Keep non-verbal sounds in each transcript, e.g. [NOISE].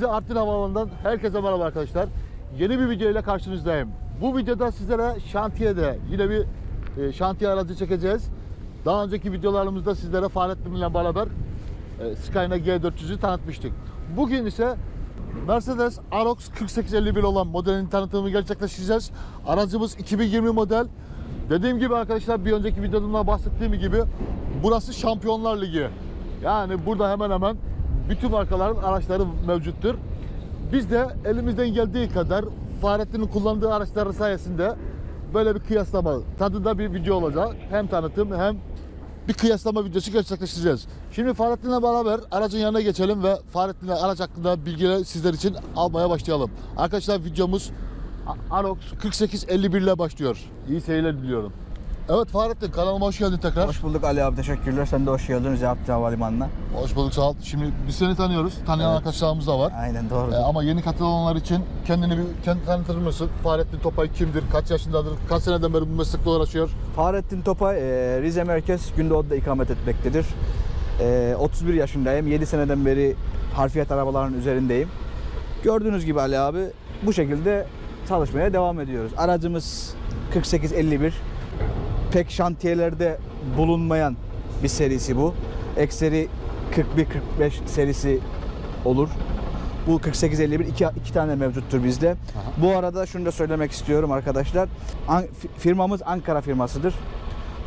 Rize Artvin Havaalanı'ndan herkese merhaba arkadaşlar. Yeni bir video ile karşınızdayım. Bu videoda sizlere şantiyede yine bir e, şantiye aracı çekeceğiz. Daha önceki videolarımızda sizlere Fahrettin'le beraber e, Skyline G400'ü tanıtmıştık. Bugün ise Mercedes Arox 4851 olan modelin tanıtımını gerçekleştireceğiz. Aracımız 2020 model. Dediğim gibi arkadaşlar bir önceki videomda bahsettiğim gibi burası Şampiyonlar Ligi. Yani burada hemen hemen bütün markaların araçları mevcuttur. Biz de elimizden geldiği kadar Fahrettin'in kullandığı araçları sayesinde böyle bir kıyaslama tadında bir video olacak. Hem tanıtım hem bir kıyaslama videosu gerçekleştireceğiz. Şimdi Fahrettin'le beraber aracın yanına geçelim ve Fahrettin'le araç hakkında bilgileri sizler için almaya başlayalım. Arkadaşlar videomuz Arox 4851 ile başlıyor. İyi seyirler diliyorum. Evet Fahrettin kanalıma hoş geldin tekrar. Hoş bulduk Ali abi teşekkürler. Sen de hoş geldin Artvin Havalimanı'na. Hoş bulduk sağ ol. Şimdi biz seni tanıyoruz. Tanıyan Evet. arkadaşlarımız da var. Aynen doğru. Ee, ama yeni katılanlar için kendini bir kendi tanıtır mısın? Fahrettin Topay kimdir? Kaç yaşındadır? Kaç seneden beri bu meslekle uğraşıyor? Fahrettin Topay e, Rize Merkez Gündoğdu'da ikamet etmektedir. E, 31 yaşındayım. 7 seneden beri harfiyat arabaların üzerindeyim. Gördüğünüz gibi Ali abi bu şekilde çalışmaya devam ediyoruz. Aracımız 4851. Pek şantiyelerde bulunmayan bir serisi bu. Ekseri 41-45 serisi olur. Bu 4851 iki, iki tane mevcuttur bizde. Bu arada şunu da söylemek istiyorum arkadaşlar. An- fi- firmamız Ankara firmasıdır.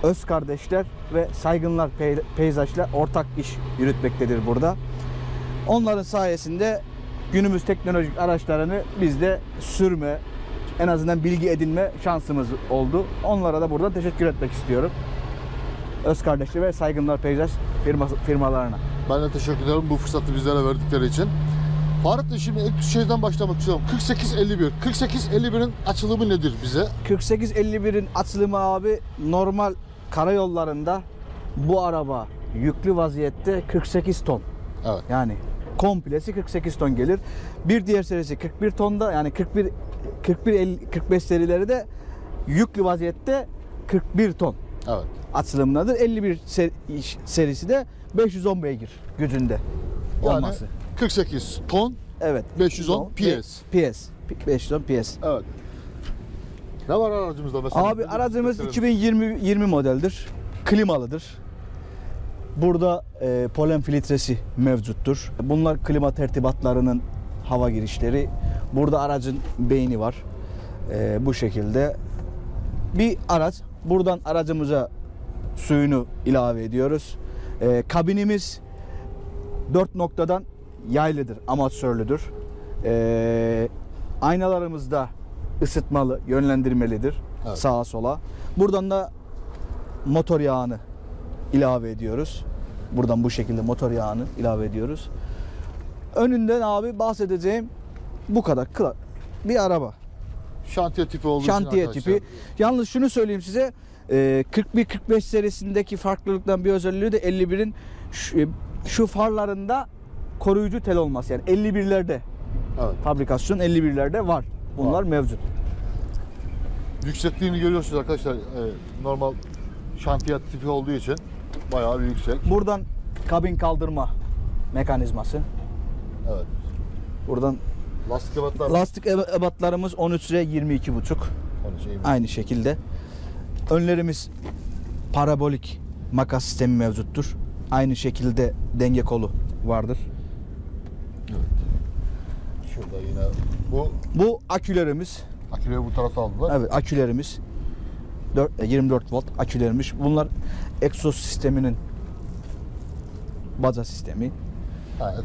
Öz kardeşler ve saygınlar pey- peyzajlar ortak iş yürütmektedir burada. Onların sayesinde günümüz teknolojik araçlarını biz de sürme, en azından bilgi edinme şansımız oldu. Onlara da buradan teşekkür etmek istiyorum. Öz kardeşli ve saygınlar peyzaj firması, firmalarına. Ben de teşekkür ederim bu fırsatı bizlere verdikleri için. Fahrettin şimdi ilk şeyden başlamak istiyorum. 4851. 4851'in açılımı nedir bize? 4851'in açılımı abi normal karayollarında bu araba yüklü vaziyette 48 ton. Evet. Yani komplesi 48 ton gelir. Bir diğer serisi 41 tonda yani 41 41 50, 45 serileri de yüklü vaziyette 41 ton Evet. açılımındadır. 51 ser- serisi de 510 beygir gücünde Yani olması. 48 ton. Evet. 510 PS. PS. 510 PS. Evet. Ne var aracımızda mesela? Abi aracımız Gösterelim. 2020 20 modeldir. Klimalıdır. Burada e, polen filtresi mevcuttur. Bunlar klima tertibatlarının hava girişleri. Burada aracın beyni var. E, bu şekilde bir araç. Buradan aracımıza suyunu ilave ediyoruz. E, kabinimiz dört noktadan yaylıdır, amatörlüdür. E, aynalarımız da ısıtmalı, yönlendirmelidir Evet. sağa sola. Buradan da motor yağını ilave ediyoruz. Buradan bu şekilde motor yağını ilave ediyoruz. Önünden abi bahsedeceğim bu kadar. Bir araba. Şantiye tipi olduğu için Şantiye arkadaşlar. tipi. Yalnız şunu söyleyeyim size. e, 41-45 serisindeki farklılıktan bir özelliği de 51'in şu, e, şu farlarında koruyucu tel olması. Yani 51'lerde Evet. fabrikasyon 51'lerde var. Bunlar Var. mevcut. Yüksekliğini görüyorsunuz arkadaşlar. Ee, normal şantiye tipi olduğu için bayağı bir yüksek. Buradan kabin kaldırma mekanizması. Evet. Buradan Lastik ebatlar. lastik ebatlarımız 13 lira 22 buçuk. Aynı şekilde. Önlerimiz parabolik makas sistemi mevcuttur. Aynı şekilde denge kolu vardır. Şurada yine bu Bu akülerimiz. aküleri bu tarafa aldılar. Evet akülerimiz. 4, 24 volt akülerimiz. Bunlar egzoz sisteminin baza sistemi. Ha,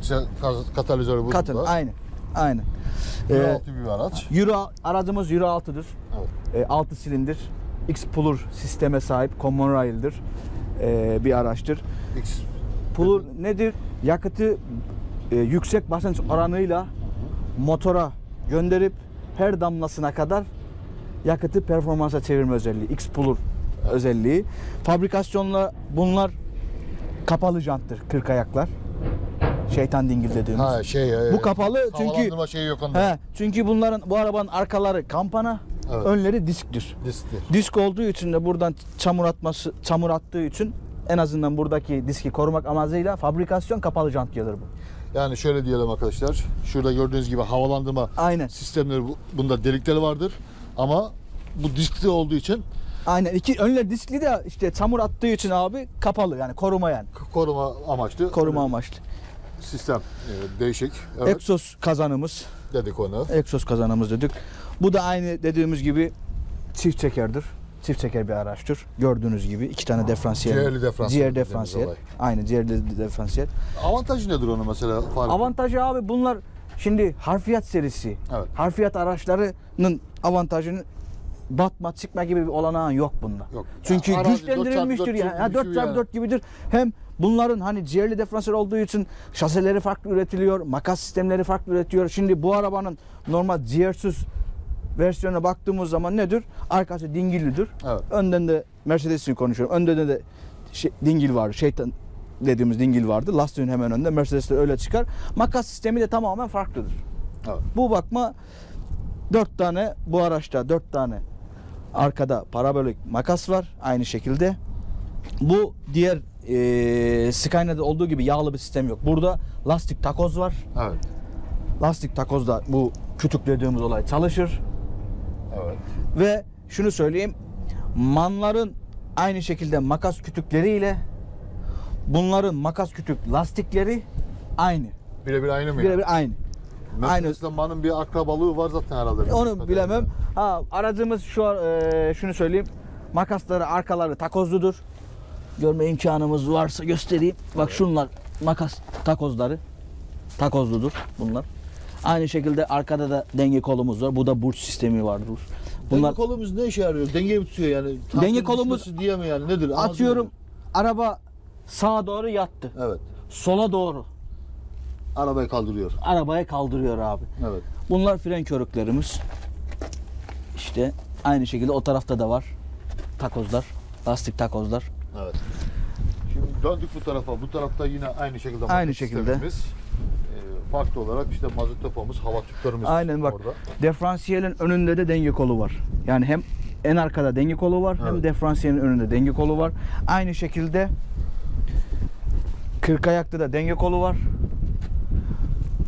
katalizörü bu. Burada. aynı. Aynı. Euro Ee, altı bir araç. Euro aracımız Euro 6'dır. Evet. 6 silindir. X-Puller sisteme sahip Common Rail'dir. E, bir araçtır. X Puller nedir? Yakıtı e, yüksek basınç oranıyla motora gönderip her damlasına kadar yakıtı performansa çevirme özelliği. X-Puller özelliği. Fabrikasyonla bunlar kapalı janttır 40 ayaklar. Şeytan dingil dediğimiz. Ha şey e, Bu kapalı çünkü şeyi yok onda. he, çünkü bunların bu arabanın arkaları kampana, Evet. önleri disktir. Disktir. Disk olduğu için de buradan çamur atması, çamur attığı için en azından buradaki diski korumak amacıyla fabrikasyon kapalı jant gelir bu. Yani şöyle diyelim arkadaşlar. Şurada gördüğünüz gibi havalandırma Aynen. sistemleri bu- bunda delikleri vardır. Ama bu diskli olduğu için Aynen. İki önler diskli de işte çamur attığı için abi kapalı yani koruma yani. k- koruma amaçlı. Koruma amaçlı. Sistem e, değişik. Evet Egzoz kazanımız. dedik onu. Egzoz kazanımız dedik. Bu da aynı dediğimiz gibi çift çekerdir. Çift çeker bir araçtır. Gördüğünüz gibi iki tane diferansiyel. Ciğerli diferansiyel Ciğer diferansiyel. Aynı ciğerli diferansiyel. Avantajı nedir onun mesela? Faruk? Avantajı abi bunlar şimdi harfiyat serisi. Evet. Harfiyat araçlarının avantajını batma çıkma gibi bir olanağın yok bunda. Yok. Çünkü Ya arazi güçlendirilmiştir 4x4 yani. Ha, gibi bir şey 4x4 yani. gibidir. Hem bunların hani ciğerli diferansiyel olduğu için şaseleri farklı üretiliyor. Makas sistemleri farklı üretiyor. Şimdi bu arabanın normal ciğersiz versiyona baktığımız zaman nedir? Arkası dingillidir. Evet. Önden de Mercedes'in konuşuyorum. Önden de şey, dingil var. Şeytan dediğimiz dingil vardı. Lastiğin hemen önünde. Mercedes'te öyle çıkar. Makas sistemi de tamamen farklıdır. Evet. Bu bakma dört tane bu araçta dört tane arkada parabolik makas var aynı şekilde. Bu diğer eee Skynet'de olduğu gibi yağlı bir sistem yok. Burada lastik takoz var. Evet. Lastik takozda bu kütüklediğimiz olay çalışır. Evet. Ve şunu söyleyeyim. Manların aynı şekilde makas kütükleriyle bunların makas kütük lastikleri aynı. Birebir aynı mı? yani? Birebir aynı. Aynı. Mercedes'le Man'ın bir akrabalığı var zaten herhalde. Onu bilemem. Ha aracımız şu e, şunu söyleyeyim. Makasları arkaları takozludur. Görme imkanımız varsa göstereyim. Bak şunlar makas takozları. Takozludur bunlar. Aynı şekilde arkada da denge kolumuz var. Bu da burç sistemi vardır. Bunlar Bunlar kolumuz ne işe yarıyor? Denge tutuyor yani? Denge Tahtın kolumuz- diye mi yani? Nedir? Atıyorum araba sağa doğru yattı. Evet. Sola doğru Arabayı kaldırıyor. arabaya kaldırıyor abi. Evet. Bunlar fren körüklerimiz. İşte aynı şekilde o tarafta da var. Takozlar. Lastik takozlar. Evet. Şimdi döndük bu tarafa. Bu tarafta yine aynı şekilde Aynı şekilde. Ee, farklı olarak işte mazot depomuz, hava tüplerimiz Aynen bak. orada. Diferansiyelin önünde de denge kolu var. Yani hem en arkada denge kolu var hem Evet. diferansiyelin önünde denge kolu var. Aynı şekilde kırk ayakta da denge kolu var.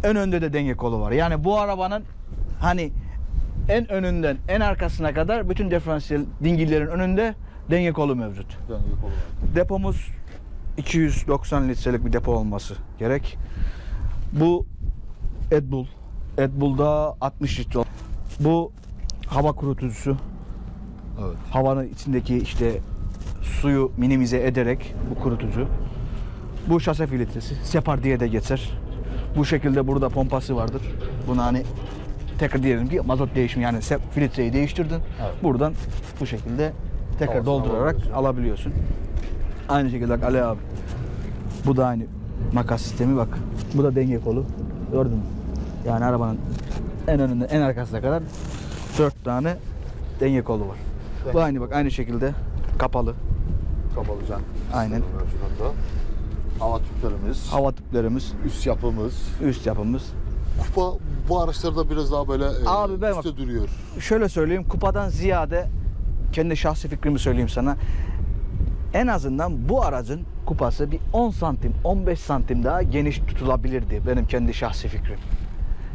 En önde de denge kolu var. Yani bu arabanın hani en önünden en arkasına kadar bütün diferansiyel dingillerin önünde denge kolu mevcut. Denge kolu var. Depomuz 290 litrelik bir depo olması gerek. Bu Adbull. Adbull'da 60 litre. Bu hava kurutucusu. Evet. Havanın içindeki işte suyu minimize ederek bu kurutucu. Bu şase filtresi. Separ diye de geçer. Bu şekilde burada pompası vardır. Bunu hani tekrar diyelim ki mazot değişimi yani filtreyi değiştirdin. Evet. Buradan bu şekilde tekrar Havasını doldurarak alabiliyorsun. alabiliyorsun. Aynı şekilde bak Ali abi. Bu da aynı makas sistemi bak. Bu da denge kolu. Gördün mü? Yani arabanın en önünde en arkasına kadar dört tane denge kolu var. Bu Denge aynı bak aynı şekilde kapalı. Kapalı can. Aynen. mevcut hatta. Hava tüplerimiz, Hava tüplerimiz, üst yapımız. üst yapımız. Kupa bu araçlarda biraz daha böyle e, Abi ben üstte bak- duruyor. Şöyle söyleyeyim kupadan ziyade kendi şahsi fikrimi söyleyeyim sana. En azından bu aracın kupası bir 10 santim 15 santim daha geniş tutulabilirdi benim kendi şahsi fikrim.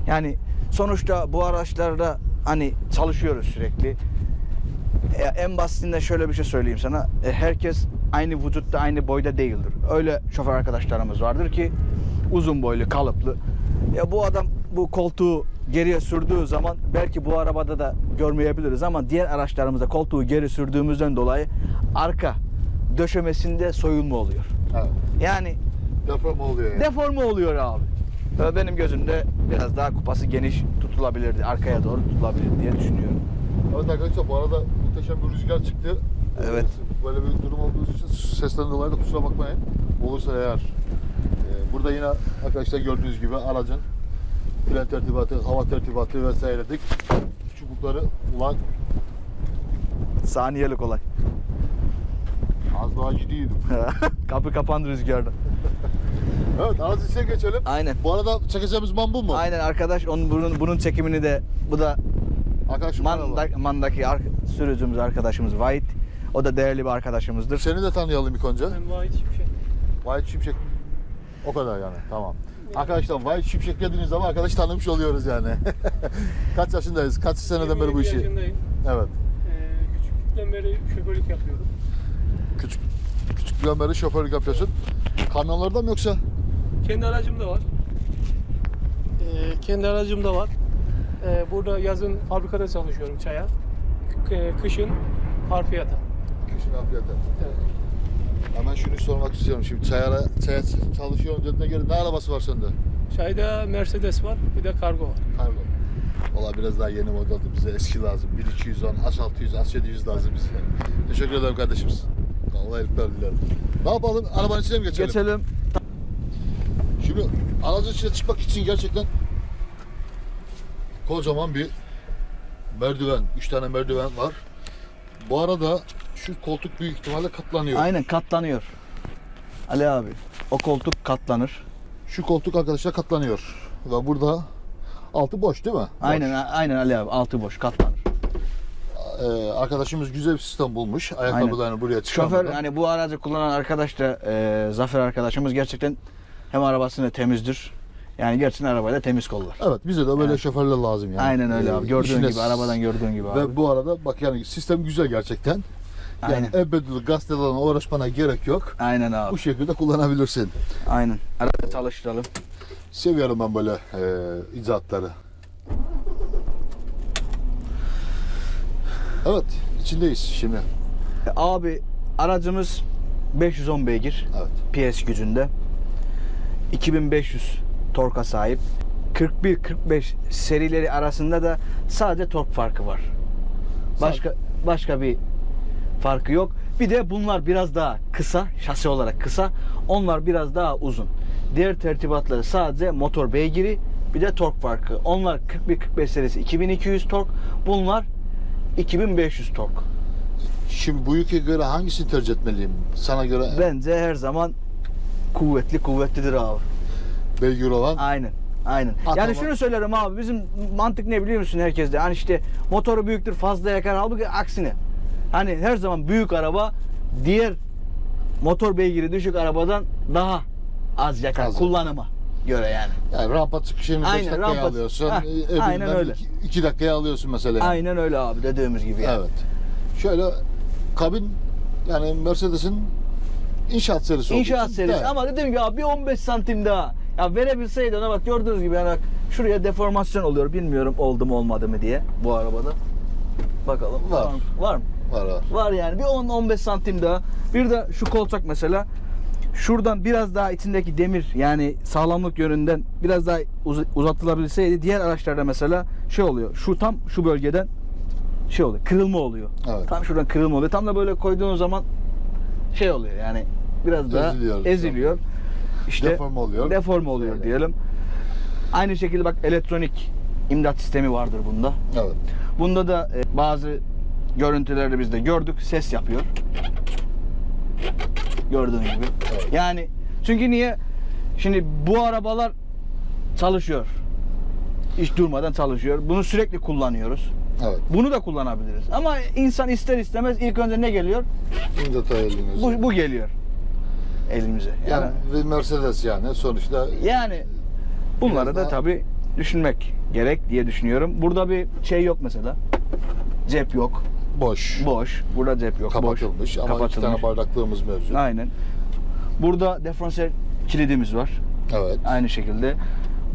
Yani sonuçta bu araçlarda hani çalışıyoruz sürekli. E, en basitinden şöyle bir şey söyleyeyim sana. E, herkes aynı vücutta, aynı boyda değildir. Öyle şoför arkadaşlarımız vardır ki uzun boylu, kalıplı. Ya bu adam bu koltuğu geriye sürdüğü zaman belki bu arabada da görmeyebiliriz ama diğer araçlarımızda koltuğu geri sürdüğümüzden dolayı arka döşemesinde soyulma oluyor. Evet. Yani Deforme oluyor yani. deforme oluyor abi. Benim gözümde biraz daha kupası geniş tutulabilirdi. Arkaya doğru tutulabilir diye düşünüyorum. Evet arkadaşlar bu arada muhteşem bir rüzgar çıktı. Evet. Böyle bir durum olduğu için sesten dolayı da kusura bakmayın. Olursa eğer. Ee, burada yine arkadaşlar gördüğünüz gibi aracın fren tertibatı, hava tertibatı vesaire dedik. Çubukları ulan Saniyelik olay. az daha ciddiydim. [LAUGHS] Kapı kapandı rüzgarda. [LAUGHS] Evet araç içine geçelim. Aynen. Bu arada çekeceğimiz man bu mu? Aynen arkadaş onun bunun, bunun çekimini de bu da Arkadaşım merhaba. Man'da, Man'daki ar- sürücümüz arkadaşımız White. O da değerli bir arkadaşımızdır. Seni de tanıyalım ilk önce. Ben Vahit Şimşek. Vahit Şimşek. O kadar yani tamam. Arkadaşlar vay şimşek dediğiniz zaman arkadaş tanımış oluyoruz yani. [LAUGHS] Kaç yaşındayız? Kaç seneden beri bu 27 işi? yaşındayım. Evet. Ee, küçüklükten beri şoförlük yapıyorum. Küçük küçüklüğün beri şoförlük yapıyorsun. Kamyonlarda mı yoksa? Kendi aracım da var. Ee, kendi aracım da var. Ee, burada yazın fabrikada çalışıyorum çaya. Kışın harfiyata. Kışın afiyete. Evet. Hemen şunu sormak istiyorum. Şimdi çaya, çaya çalışıyorum dediğine göre ne arabası var sende? Çayda Mercedes var, bir de kargo var. Kargo. Valla biraz daha yeni modeldi. Bize eski lazım. 1210, A600, A700 lazım bize. Teşekkür ederim kardeşimiz. Kolaylıklar dilerim. Ne yapalım? Arabanın içine mi geçelim? Geçelim. Şimdi aracın içine çıkmak için gerçekten kocaman bir merdiven. Üç tane merdiven var. Bu arada şu koltuk büyük ihtimalle katlanıyor. Aynen katlanıyor. Ali abi o koltuk katlanır. Şu koltuk arkadaşlar katlanıyor. Ve burada altı boş değil mi? Boş. Aynen aynen Ali abi altı boş katlanır. Ee, arkadaşımız güzel bir sistem bulmuş. Ayakkabılarını buraya çıkarmadan. Şoför hani bu aracı kullanan arkadaş da e, Zafer arkadaşımız gerçekten hem arabasını temizdir. Yani gerçekten arabayla temiz kollar. Evet bize de böyle Evet. şoförler lazım yani. Aynen öyle Ee, abi. Gördüğün işine- gibi arabadan gördüğün gibi abi. Ve bu arada bak yani sistem güzel gerçekten. Yani ebedül gazetelerle uğraşmana gerek yok. Aynen abi. Bu şekilde kullanabilirsin. Aynen. Arada çalıştıralım. Seviyorum ben böyle e, icatları. Evet, içindeyiz şimdi. Abi aracımız 510 beygir. Evet. PS gücünde. 2500 torka sahip. 41-45 serileri arasında da sadece tork farkı var. Başka başka bir farkı yok. Bir de bunlar biraz daha kısa, şasi olarak kısa. Onlar biraz daha uzun. Diğer tertibatları sadece motor beygiri, bir de tork farkı. Onlar 41-45 serisi 2200 tork. Bunlar 2500 tork. Şimdi bu yük'e göre hangisini tercih etmeliyim? Sana göre Bence her zaman kuvvetli kuvvetlidir abi. Beygir olan Aynen. Aynen. Ha, yani şunu söylerim abi bizim mantık ne biliyor musun herkeste? Hani işte motoru büyüktür fazla yakar halbuki aksine. Hani her zaman büyük araba diğer motor beygiri düşük arabadan daha az yakar Az. kullanıma göre yani. yani rampa çıkışını 5 Aynen, dakikaya rampa- alıyorsun. Heh, e, aynen öyle. iki- iki dakikaya alıyorsun mesela. yani. Aynen öyle abi dediğimiz gibi. yani. Evet. Şöyle kabin yani Mercedes'in inşaat serisi İnşaat serisi ama dediğim gibi abi bir 15 santim daha. Ya verebilseydi ona bak gördüğünüz gibi yani bak şuraya deformasyon oluyor bilmiyorum oldu mu olmadı mı diye bu arabada. Bakalım. Var. mı? Var mı? var var. Var yani bir 10-15 santim daha. Bir de şu kolçak mesela. Şuradan biraz daha içindeki demir yani sağlamlık yönünden biraz daha uz- uzatılabilseydi diğer araçlarda mesela şey oluyor. Şu tam şu bölgeden şey oluyor. Kırılma oluyor. Evet. Tam şuradan kırılma oluyor. Tam da böyle koyduğun zaman şey oluyor yani biraz daha Eziliyor. eziliyor. İşte Deforme oluyor. Deforme oluyor Öyle. diyelim. Aynı şekilde bak elektronik imdat sistemi vardır bunda. Evet. Bunda da e, bazı görüntülerde biz de gördük. Ses yapıyor. Gördüğün gibi. Evet. Yani çünkü niye? Şimdi bu arabalar çalışıyor. Hiç durmadan çalışıyor. Bunu sürekli kullanıyoruz. Evet. Bunu da kullanabiliriz. Ama insan ister istemez ilk önce ne geliyor? İmdat eliniz. Bu, bu geliyor elimize. Yani yani bir Mercedes yani sonuçta yani bunları da daha- tabi düşünmek gerek diye düşünüyorum. Burada bir şey yok mesela. Cep yok. boş. Boş. Burada cep yok. Kapatılmış Boş. ama iki Kapatılmış. tane bardaklığımız mevcut. Aynen. Burada diferansiyel kilidimiz var. Evet. Aynı şekilde.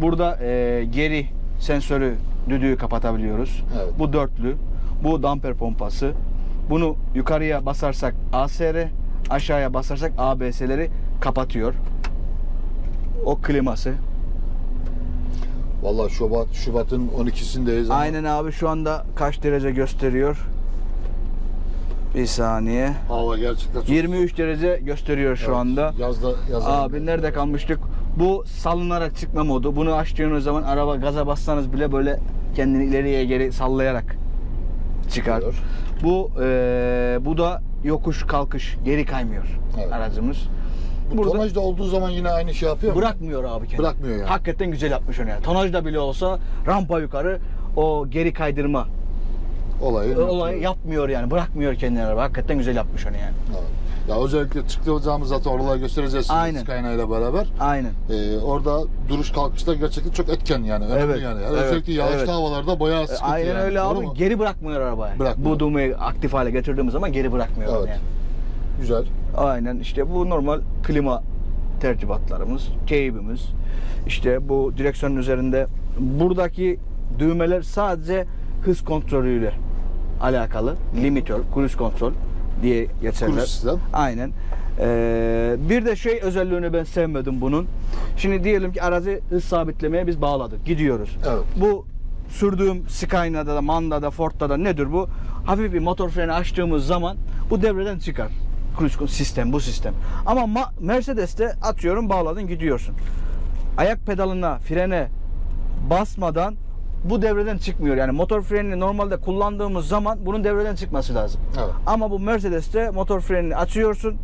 Burada e, geri sensörü düdüğü kapatabiliyoruz. Evet. Bu dörtlü. Bu damper pompası. Bunu yukarıya basarsak ASR, aşağıya basarsak ABS'leri kapatıyor. O kliması. Vallahi Şubat Şubat'ın 12'sindeyiz ama Aynen abi şu anda kaç derece gösteriyor? Bir saniye. hava gerçekten çok 23 derece gösteriyor şu Evet, anda. Yazda yazın. Abi nerede kalmıştık? Bu salınarak çıkma modu. Bunu açtığınız zaman araba gaza bassanız bile böyle kendini ileriye geri sallayarak çıkar. Çıkıyor. Bu eee, bu da yokuş kalkış geri kaymıyor Evet. aracımız. Bu Burada tonajda olduğu zaman yine aynı şey yapıyor mu? bırakmıyor abi kendini. Bırakmıyor yani. Hakikaten güzel yapmış onu yani. Tonajda bile olsa rampa yukarı o geri kaydırma Olayı. olayı yapmıyor yani. Bırakmıyor kendini araba. Hakikaten güzel yapmış onu yani. Evet. Ya özellikle çıktığımız zaten oraları göstereceğiz şimdi Aynen. İle beraber. Aynen. Ee, orada duruş kalkışta gerçekten çok etken yani. Önemli Evet, yani. evet, özellikle yağışlı evet. havalarda bayağı sıkıntı Aynen yani. öyle Doğru abi. mu? Geri bırakmıyor arabayı. Bırakmıyor. Bu dumayı aktif hale getirdiğimiz zaman geri bırakmıyor Evet. yani. Güzel. Aynen işte bu normal klima tertibatlarımız, teybimiz. İşte bu direksiyonun üzerinde buradaki düğmeler sadece hız kontrolüyle alakalı. Limitör, cruise kontrol diye geçerler. Sistem. Aynen. Ee, bir de şey özelliğini ben sevmedim bunun. Şimdi diyelim ki aracı hız sabitlemeye biz bağladık. Gidiyoruz. Evet. Bu sürdüğüm Skyline'da da, Manda'da, Ford'da da nedir bu? Hafif bir motor freni açtığımız zaman bu devreden çıkar. Cruise control sistem, bu sistem. Ama Ma- Mercedes'te atıyorum bağladın gidiyorsun. Ayak pedalına, frene basmadan bu devreden çıkmıyor. Yani motor frenini normalde kullandığımız zaman bunun devreden çıkması lazım. Evet. Ama bu Mercedes'te motor frenini açıyorsun.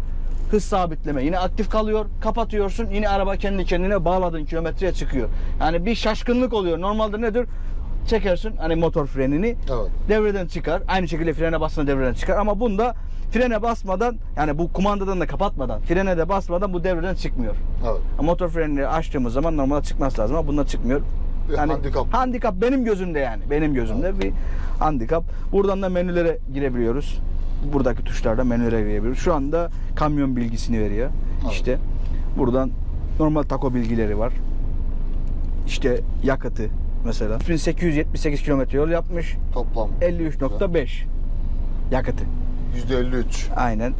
Hız sabitleme yine aktif kalıyor. Kapatıyorsun. Yine araba kendi kendine bağladığın kilometreye çıkıyor. Yani bir şaşkınlık oluyor. Normalde nedir? Çekersin hani motor frenini Evet. devreden çıkar. Aynı şekilde frene basma devreden çıkar. Ama bunda frene basmadan yani bu kumandadan da kapatmadan frene de basmadan bu devreden çıkmıyor. Evet. Motor frenini açtığımız zaman normalde çıkması lazım ama bunda çıkmıyor. Bir handikap. Handikap benim gözümde yani. Benim gözümde bir handikap. Buradan da menülere girebiliyoruz. Buradaki tuşlarda menülere girebiliyoruz. Şu anda kamyon bilgisini veriyor. Evet. İşte buradan normal tako bilgileri var. İşte yakıtı mesela. 1878 kilometre yol yapmış. Toplam 53.5 yakıtı. %53. Aynen.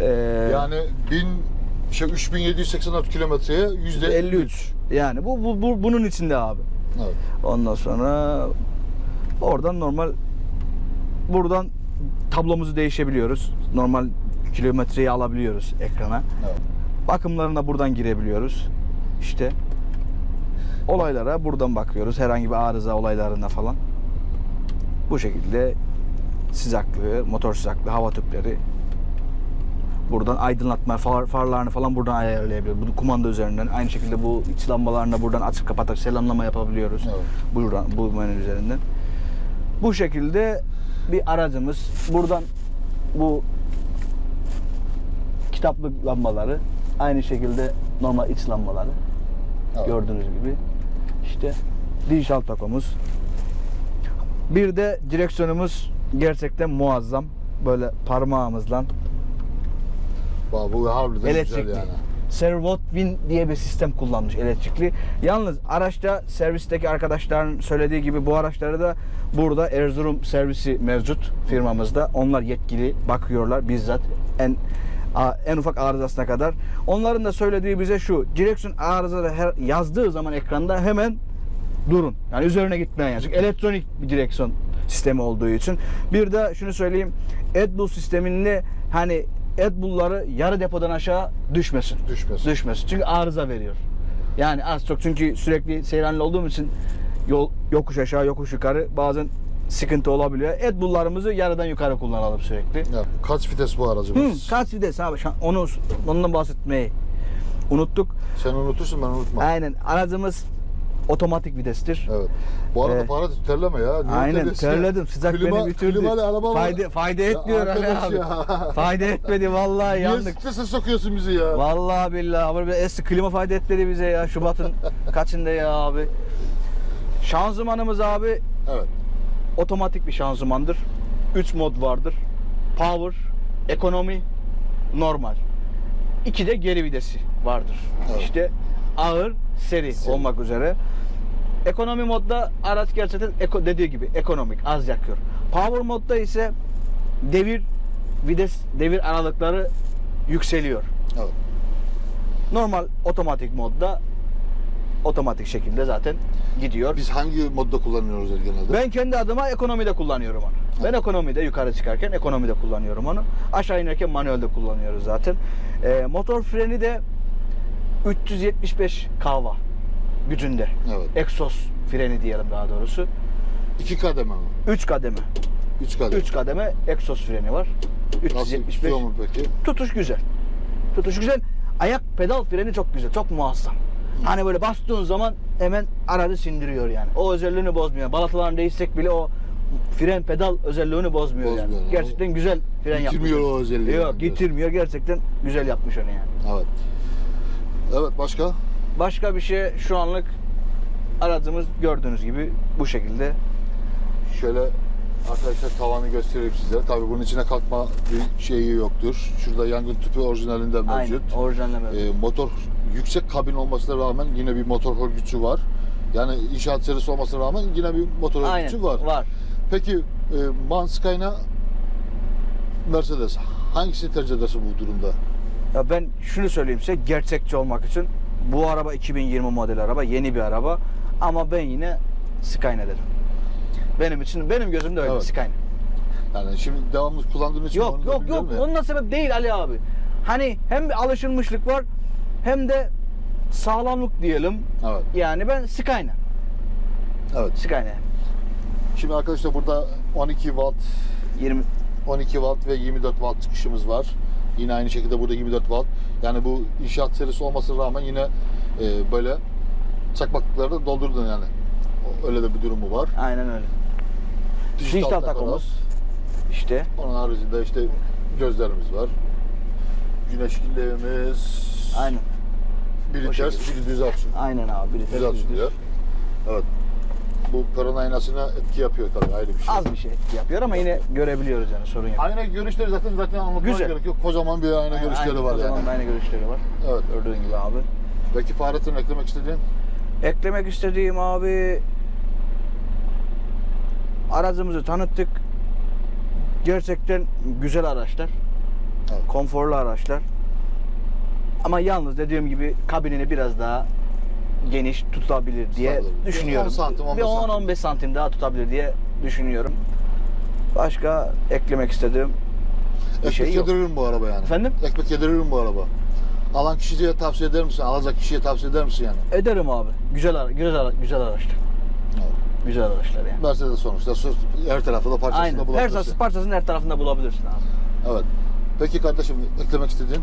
Ee, Yani 1000 şey 3784 kilometreye %53. 53. Yani bu, bu, bu bunun içinde abi. Evet. Ondan sonra oradan normal buradan tablomuzu değişebiliyoruz. Normal kilometreyi alabiliyoruz ekrana. Evet. Bakımlarına buradan girebiliyoruz. İşte olaylara buradan bakıyoruz. Herhangi bir arıza olaylarına falan. Bu şekilde sıcaklığı, motor sıcaklığı, hava tüpleri buradan aydınlatma far, farlarını falan buradan ayarlayabiliyoruz. Bu kumanda üzerinden. Aynı şekilde bu iç lambalarını da buradan açıp kapatarak selamlama yapabiliyoruz. Evet. Buradan bu menü üzerinden. Bu şekilde bir aracımız. Buradan bu kitaplık lambaları aynı şekilde normal iç lambaları Evet. gördüğünüz gibi işte dijital takomuz bir de direksiyonumuz gerçekten muazzam böyle parmağımızla Bu harbiden elektrikli. güzel yani. Servot Win diye bir sistem kullanmış elektrikli. Yalnız araçta servisteki arkadaşların söylediği gibi bu araçları da burada Erzurum servisi mevcut firmamızda. Onlar yetkili bakıyorlar bizzat en en ufak arızasına kadar. Onların da söylediği bize şu. Direksiyon arızaları her yazdığı zaman ekranda hemen durun. Yani üzerine gitmeyin yani. Çünkü elektronik bir direksiyon sistemi olduğu için. Bir de şunu söyleyeyim. AdBlue sisteminde hani AdBlue'ları yarı depodan aşağı düşmesin. Düşmesin. Düşmesin. Çünkü arıza veriyor. Yani az çok çünkü sürekli seyranlı olduğum için yol yokuş aşağı yokuş yukarı bazen sıkıntı olabiliyor. AdBlue'larımızı yarıdan yukarı kullanalım sürekli. Ya, kaç vites bu Hı, aracımız? kaç vites abi? Onu ondan bahsetmeyi unuttuk. Sen unutursun ben unutmam. Aynen aracımız otomatik vitestir. Evet. Bu arada Evet. Fahrettin terleme ya. Niye Aynen ya? terledim. Sıcak Klima- beni bitirdi. Klimalı araba. Fayda, fayda Ya etmiyor arkadaş abi. ya. Fayda etmedi vallahi Niye yandık. strese sokuyorsun bizi ya? Vallahi billahi abi eski klima fayda etmedi bize ya Şubat'ın [LAUGHS] kaçında ya abi. Şanzımanımız abi Evet. otomatik bir şanzımandır. 3 mod vardır. Power, ekonomi, normal. İki de geri videsi vardır. Evet. İşte ağır, seri, Seri. olmak üzere. Ekonomi modda araç gerçekten eko, dediği gibi ekonomik, az yakıyor. Power modda ise devir vites devir aralıkları yükseliyor. Evet. Normal otomatik modda otomatik şekilde zaten gidiyor. Biz hangi modda kullanıyoruz genelde? Ben kendi adıma ekonomide kullanıyorum onu. Ben ekonomide yukarı çıkarken ekonomide kullanıyorum onu. Aşağı inerken manuelde kullanıyoruz zaten. Ee, motor freni de 375 kW gücünde. Evet. Egzoz freni diyelim daha doğrusu. İki kademe mi? 3 kademe. Üç kademe. 3 kademe egzoz freni var. Nasıl 375. tutuyor mu peki? Tutuş güzel. Tutuş güzel. Ayak pedal freni çok güzel. Çok muazzam. Hani böyle bastığın zaman hemen aracı sindiriyor yani. O özelliğini bozmuyor. Balatalarını değişsek bile o fren pedal özelliğini bozmuyor, Bozmuyor. yani. Gerçekten güzel fren yapmış. Yitirmiyor o özelliği. Yok getirmiyor. Gerçekten güzel yapmış onu yani. Evet. Evet başka? Başka bir şey şu anlık aracımız gördüğünüz gibi bu şekilde. Şöyle arkadaşlar tavanı göstereyim size. Tabii bunun içine katma bir şeyi yoktur. Şurada yangın tüpü orijinalinde mevcut. Aynen. Orijinaline mevcut. Ee, motor yüksek kabin olmasına rağmen yine bir motor örgüsü var. Yani inşaat serisi olmasına rağmen yine bir motor örgüsü var. Var. Peki e, MAN Skyline Mercedes hangisini tercih edersin bu durumda? Ya ben şunu söyleyeyim size gerçekçi olmak için bu araba 2020 model araba, yeni bir araba ama ben yine Skyline derim. Benim için benim gözümde öyle Evet. Skyline. Yani şimdi devamlı kullandığın için Yok onu da yok yok ya. onunla sebep değil Ali abi. Hani hem bir alışılmışlık var hem de sağlamlık diyelim. Evet. Yani ben Skyline. Evet. Skyline. Şimdi arkadaşlar burada 12 watt 20 12 watt ve 24 watt çıkışımız var. Yine aynı şekilde burada 24 watt. Yani bu inşaat serisi olmasına rağmen yine e, böyle çakmaklıkları da doldurdun yani. Öyle de bir durumu var. aynen öyle. Dijital takımız. takomuz. İşte Onun haricinde işte gözlerimiz var. Güneş killerimiz. aynen. Biri O ters, şekilde. biri düz açın. Aynen abi. Bir de Düz ters, bir açılıyor. düz. Evet. Bu peron aynasına etki yapıyor tabii ayrı bir şey. Az bir şey etki yapıyor ama yine görebiliyoruz yani sorun yok. Ayna görüşleri zaten zaten anlatmaya Güzel. gerek yok. Kocaman bir ayna görüşleri var yani. da aynı görüşleri var. Evet. Gördüğün gibi abi. Peki Fahrettin eklemek istediğin? Eklemek istediğim abi aracımızı tanıttık. Gerçekten güzel araçlar. Evet. Konforlu araçlar. Ama yalnız dediğim gibi kabinini biraz daha geniş tutabilir diye. Bir düşünüyorum. 10 santim, 15 Bir 10 santim. 15 santim daha tutabilir diye düşünüyorum. Başka eklemek istediğim bir Ekmek şey yok. yediririm bu araba yani. Efendim? Ekmek yediririm bu araba. Alan kişiye tavsiye eder misin? Alacak kişiye tavsiye eder misin yani? Ederim abi. Güzel ara- güzel ara- güzel araçlar. Evet. Güzel araçlar yani. Mercedes sonuçta söz- her tarafta da parçasında Aynen. Her bulabilirsin. parçası- parçasını her tarafında bulabilirsin abi. Evet. Peki kardeşim eklemek istediğin?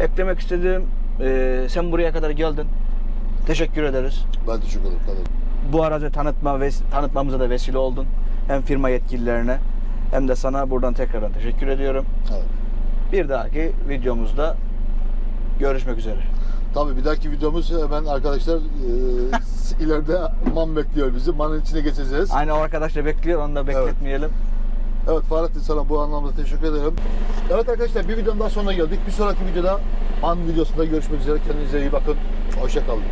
Eklemek istediğim, e, sen buraya kadar geldin. Teşekkür ederiz. Ben teşekkür ederim. Bu aracı tanıtma ves- tanıtmamıza da vesile oldun. Hem firma yetkililerine hem de sana buradan tekrardan teşekkür ediyorum. Evet. Bir dahaki videomuzda görüşmek üzere. Tabii bir dahaki videomuz hemen arkadaşlar e, [LAUGHS] ileride man bekliyor bizi. Manın içine geçeceğiz. Aynı o arkadaş da bekliyor, onu da bekletmeyelim. Evet Fahrettin sana bu anlamda teşekkür ederim. Evet arkadaşlar bir videonun daha sonuna geldik. Bir sonraki videoda man videosunda görüşmek üzere. Kendinize iyi bakın. Hoşça kalın.